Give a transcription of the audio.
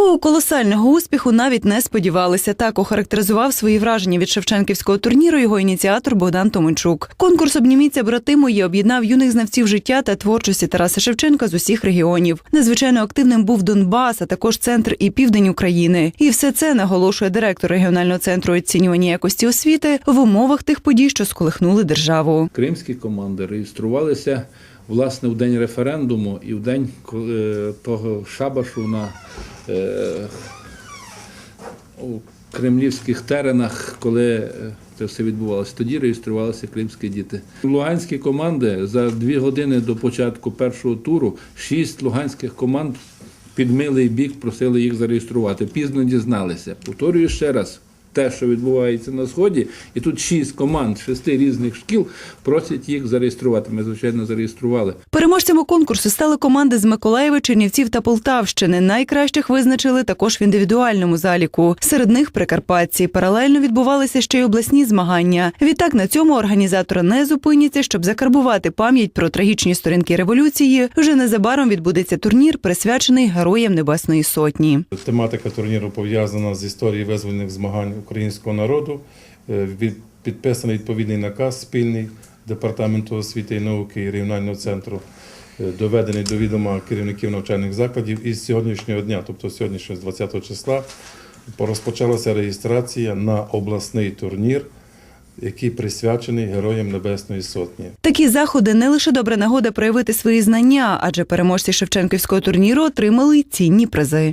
Такого колосального успіху навіть не сподівалися. Так охарактеризував свої враження від Шевченківського турніру його ініціатор Богдан Томенчук. Конкурс Обніміться брати мої об'єднав юних знавців життя та творчості Тараса Шевченка з усіх регіонів. Надзвичайно активним був Донбас, а також центр і південь України. І все це наголошує директор регіонального центру оцінювання якості освіти в умовах тих подій, що сколихнули державу. Кримські команди реєструвалися власне в день референдуму і в день коли, того шабашу на е, у кремлівських теренах, коли е, це все відбувалося. Тоді реєструвалися кримські діти. Луганські команди за дві години до початку першого туру шість луганських команд під милий бік просили їх зареєструвати. Пізно дізналися. Повторюю ще раз. Те, що відбувається на сході, і тут шість команд шести різних шкіл просять їх зареєструвати. Ми звичайно зареєстрували. Переможцями конкурсу стали команди з Миколаєва, Чернівців та Полтавщини. Найкращих визначили також в індивідуальному заліку. Серед них прикарпатці. Паралельно відбувалися ще й обласні змагання. Відтак на цьому організатори не зупиняться, щоб закарбувати пам'ять про трагічні сторінки революції. Вже незабаром відбудеться турнір, присвячений героям Небесної Сотні. Тематика турніру пов'язана з історією визвольних змагань українського народу. Е, Підписаний відповідний наказ спільний Департаменту освіти і науки і регіонального центру, е, доведений до відома керівників навчальних закладів. І з сьогоднішнього дня, тобто сьогоднішнього з 20 числа, розпочалася реєстрація на обласний турнір, який присвячений Героям Небесної Сотні. Такі заходи не лише добра нагода проявити свої знання, адже переможці Шевченківського турніру отримали цінні призи.